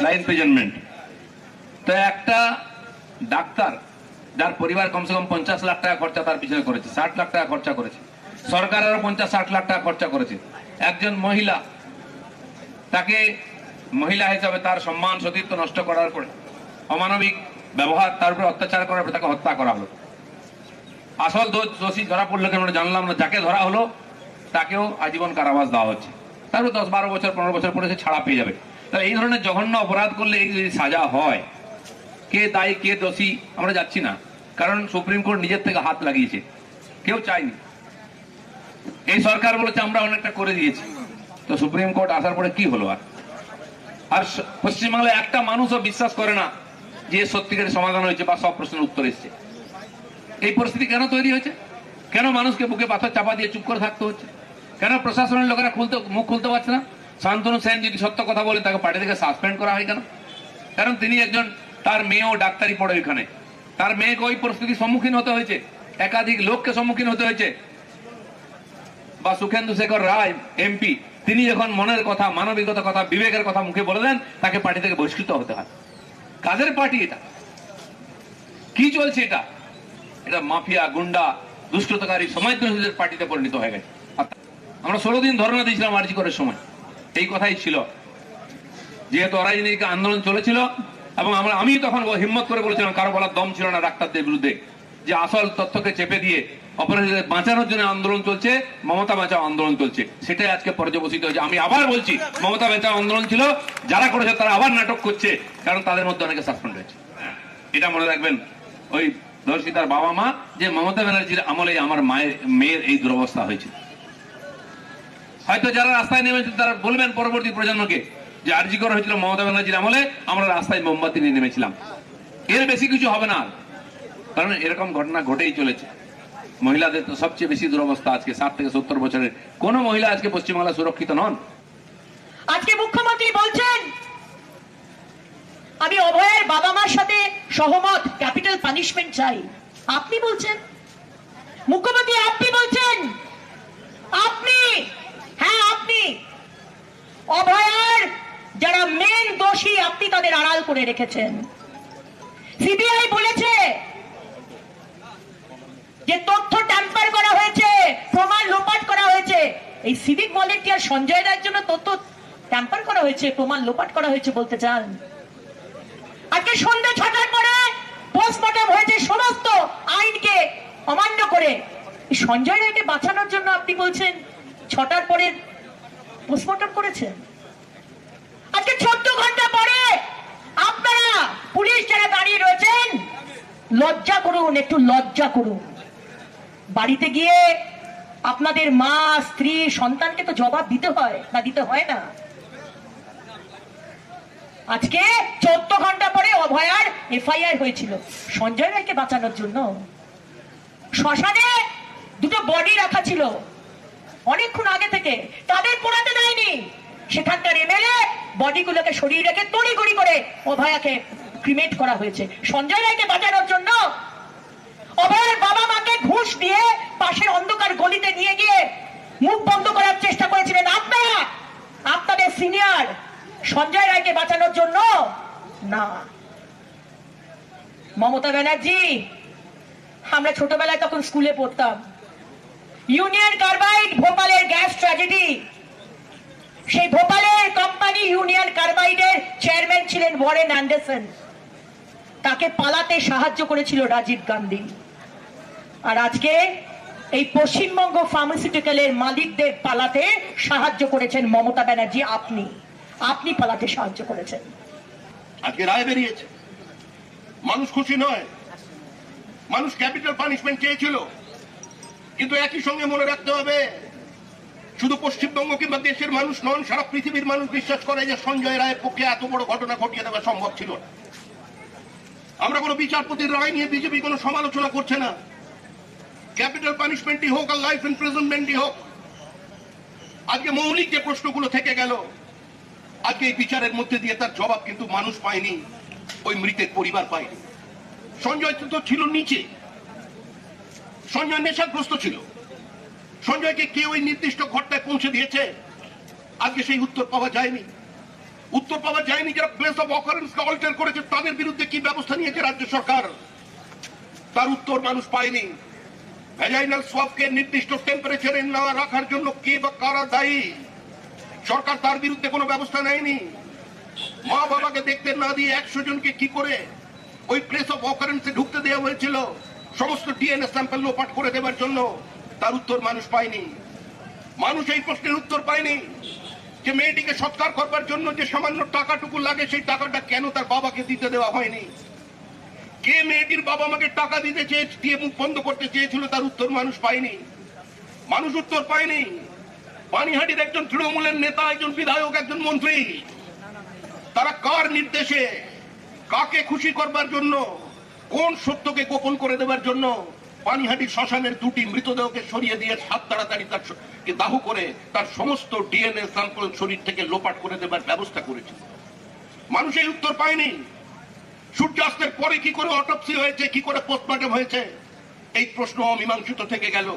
Life imprisonment তো একটা doctor, যার পরিবার কমসে কম পঞ্চাশ লাখ টাকা খরচা তার পিছনে করেছে, ষাট লাখ টাকা খরচা করেছে। সরকারেরও পঞ্চাশ ষাট লাখ টাকা খরচা করেছে। একজন মহিলা, তাকে মহিলা হিসাবে তার সম্মান সতীর্থ নষ্ট করার পরে, অমানবিক ব্যবহার, তার উপরে অত্যাচার করার পরে তাকে হত্যা করা হলো। আসল দোষ- ধরা পড়ল কেন জানলাম না। যাকে ধরা হলো, তাকেও আজীবন কারাবাস দেওয়া হচ্ছে। তারপর দশ বারো বছর, পনেরো বছর পরে সে ছাড়া পেয়ে যাবে। তাহলে এই ধরনের জঘন্য অপরাধ করলে এই যদি সাজা হয়, কে দায়ী, কে দোষী, আমরা যাচ্ছি না। কারণ সুপ্রিম কোর্ট নিজের থেকে হাত লাগিয়েছে। কেউ চায়নি। এই সরকার বলেছে, আমরা অনেকটা করে দিয়েছি। তো সুপ্রিম কোর্ট আসার পরে কি হলো আর? আর পশ্চিমবাংলায় একটা মানুষও বিশ্বাস করে না যে সত্যিকারের সমাধান হয়েছে বা সব প্রশ্নের উত্তর এসছে। এই পরিস্থিতি কেন তৈরি হয়েছে? কেন মানুষকে বুকে পাথর চাপা দিয়ে চুপ করে থাকতে হচ্ছে? কেন প্রশাসনের লোকেরা খুলতে, মুখ খুলতে পারছে না? শান্তনু সেন যদি সত্য কথা বলে, তাকে পার্টি থেকে সাসপেন্ড করা হয় কেন? কারণ তিনি একজন, তার মেয়েও ডাক্তারি পড়ে ওইখানে। তার মেয়েকে ওই পরিস্থিতির সম্মুখীন হতে হয়েছে। একাধিক লোককে সম্মুখীন হতে হয়েছে। বা সুখেন্দু শেখর রায় এমপি তিনি যখন মনের কথা মানবিকতার কথা, বিবেকের কথা মুখে বলে দেন, তাকে পার্টি থেকে বহিষ্কৃত হতে হয়। কাদের পার্টি এটা? কি চলছে এটা? এটা মাফিয়া, গুন্ডা দুষ্টতাকারী সমাজদ্রোহীদের পার্টিতে পরিণত হয়ে গেছে। আমরা ষোলো দিন ধর্ণা দিয়েছিলাম আর্জি করার সময়। এই কথাই ছিল। যেহেতু অরাজনৈতিক আন্দোলন চলেছিল, এবং আমরা আমি তখন হিম্মত করে বলেছিলাম, কারও বলার দম ছিল না ডাক্তারদের বিরুদ্ধে, যে আসল তথ্যকে চেপে দিয়ে অপরাধীদের বাঁচানোর জন্য আন্দোলন চলছে, মমতা বাঁচাও আন্দোলন চলছে। সেটাই আজকে পর্যবসিত হয়েছে। আমি আবার বলছি, মমতা বাঁচাও আন্দোলন ছিল, যারা করেছে তারা আবার নাটক করছে, কারণ তাদের মধ্যে অনেকে সাসপেন্ড হয়েছে। এটা মনে রাখবেন, ওই ধর্ষিতার বাবা মা, যে মমতা ব্যানার্জির আমলে আমার মায়ের, মেয়ের এই দুরবস্থা হয়েছে। হয়তো যারা রাস্তায় নেমেছে তারা বলবেন পরবর্তী প্রজন্মকে যে আর্জি করা হয়েছিল মমতা ব্যানার্জির আমলে, আমরা রাস্তায় মোমবাতি নিয়ে নেমেছিলাম। এর বেশি কিছু হবে না কারণ এরকম ঘটনা ঘটেই চলেছে। মহিলাদের তো সবচেয়ে বেশি দুরবস্থা আজকে, ষাট থেকে সত্তর বছরের। কোন মহিলা আজকে পশ্চিমবাংলা সুরক্ষিত নন। আজকে মুখ্যমন্ত্রী বলছেন, আমি অভয়ের বাবা মার সাথে সহমত, ক্যাপিটাল পানিশমেন্ট চাই। আপনি বলছেন? মুখ্যমন্ত্রী, আপনি বলছেন? আপনি আপনি, অভয়ার যারা মেন দোষী, আপনি তাদের আড়াল করে রেখেছেন। সিবিআই বলেছে যে তথ্য ট্যাম্পার করা হয়েছে, প্রমাণ লোপাট করা হয়েছে। এই সিভিক ভলেন্টিয়ার সঞ্জয় রায়ের জন্য তথ্য ট্যাম্পার করা হয়েছে, প্রমাণ লোপাট করা হয়েছে বলতে চান। আজকে সন্ধ্যে ছটার পরে পোস্টমর্টম হয়েছে সমস্ত আইনকে অমান্য করে। সঞ্জয় রায়কে বাঁচানোর জন্য আপনি বলছেন, ছটার পরে পোস্টমর্টম করেছেন আজকে চোদ্দ ঘণ্টা পরে আপনারা পুলিশ যারা দাঁড়িয়ে রয়েছেন, লজ্জা করুন, একটু লজ্জা করুন। বাড়িতে গিয়ে আপনাদের মা, স্ত্রী, সন্তানকে তো জবাব দিতে হয় না, দিতে হয় না। আজকে চোদ্দ ঘণ্টা পরে অভয়ার এফআইআর হয়েছিল। সঞ্জয় রায়কে বাঁচানোর জন্য। শ্মশানে দুটো বডি রাখা ছিল। অনেকক্ষণ আগে থেকে তাদের পোড়াতে দেয়নি। সেখানকার এমএলএ বডিগুলোকে সরিয়ে রেখে তড়িঘড়ি করে অভয়াকে ক্রিমেট করা হয়েছে। সঞ্জয় রায়কে বাঁচানোর জন্য অভয়ের বাবা মাকে ঘুষ দিয়ে পাশের অন্ধকার গলিতে নিয়ে গিয়ে মুখ বন্ধ করার চেষ্টা করেছিলেন আপনারা। আপনাদের সিনিয়র সঞ্জয় রায়কে বাঁচানোর জন্য না। মমতা ব্যানার্জি, আমরা ছোটবেলায় তখন স্কুলে পড়তাম। ইউনিয়ন কার্বাইড ভোপালের গ্যাস ট্র্যাজেডি। সেই ভোপালের কোম্পানি ইউনিয়ন কার্বাইডের চেয়ারম্যান ছিলেন ওয়ারেন অ্যান্ডারসন। তাকে পালাতে সাহায্য করেছিল রাজীব গান্ধী। আর আজকে এই পশ্চিমবঙ্গ ফার্মাসিউটিক্যালের মালিকদের পালাতে সাহায্য করেছেন মমতা ব্যানার্জি। আপনি আপনি পালাতে সাহায্য করেছেন। আজকে রায় বেরিয়েছে। মানুষ খুশি নয়। মানুষ ক্যাপিটাল পানিশমেন্ট চেয়েছিল। কিন্তু একই সঙ্গে মনে রাখতে হবে, শুধু পশ্চিমবঙ্গ কিংবা দেশের মানুষ নন, সারা পৃথিবীর মানুষ বিশ্বাস করে যে সঞ্জয় রায়ের পক্ষে এত বড় ঘটনা ঘটিয়ে দেওয়া সম্ভব ছিল না। আমরা কোনো বিচারপতির রায় নিয়ে বিজেপি কোনো সমালোচনা করছে না। ক্যাপিটাল পানিশমেন্টই হোক আর লাইফ ইমপ্রিজনমেন্টই হোক। আজকে মৌলিক যে প্রশ্নগুলো থেকে গেল, আজকে এই বিচারের মধ্যে দিয়ে তার জবাব কিন্তু মানুষ পায়নি, ওই মৃতের পরিবার পায়নি। সঞ্জয় তো ছিল নিচে। সঞ্জয় নেশাগ্রস্ত ছিল। সঞ্জয়কে কে ওই নির্দিষ্ট ঘরটায় পৌঁছে দিয়েছে? আজকে সেই উত্তর পাওয়া যায়নি। উত্তর পাওয়া যায়নি যারা প্লেস অফ অকারেন্স অল্টার করেছে, তাদের বিরুদ্ধে কি ব্যবস্থা নিয়েছে রাজ্য সরকার? তার উত্তর মানুষ পায়নি। ভ্যাজাইনাল সোয়াবকে নির্দিষ্ট টেম্পারেচারে না রাখার জন্য কে বা কারা দায়ী? সরকার তার বিরুদ্ধে কোনো ব্যবস্থা নেয়নি। মা বাবাকে দেখতে না দিয়ে একশো জনকে কি করে ওই প্লেস অফ অকারেন্সে ঢুকতে দেওয়া হয়েছিল? সমস্ত ডিএনএ স্যাম্পল লোপাট করে দেওয়ার জন্য তার উত্তর মানুষ পায়নি। মানুষ এই প্রশ্নের উত্তর পায়নি যে মেয়েটিকে সৎকার করবার জন্য যে সামান্য টাকাটুকু লাগে, সেই টাকাটা কেন তার বাবাকে দিতে দেওয়া হয়নি? কে মেয়েটির বাবা মাকে টাকা দিতে চেয়ে দিয়ে মুখ বন্ধ করতে চেয়েছিল, তার উত্তর মানুষ পায়নি। মানুষ উত্তর পায়নি। পানিহাটির একজন তৃণমূলের নেতা, একজন বিধায়ক, একজন মন্ত্রী, তারা কার নির্দেশে কাকে খুশি করবার জন্য কোন সত্যকে গোপন করে দেবার জন্য পানিহাটি শ্মশানের দুটি মৃতদেহকে সরিয়ে দিয়ে সাত তাড়াতাড়ি তার দাহ করে তার সমস্ত ডিএনএ স্যাম্পল শরীর থেকে লোপাট করে দেবার ব্যবস্থা করেছে। মানুষ এই উত্তর পায়নি। সূর্যাস্তের পরে কি করে অটপসি হয়েছে, কি করে পোস্টমর্টম হয়েছে? এই প্রশ্ন অমীমাংসিত থেকে গেল।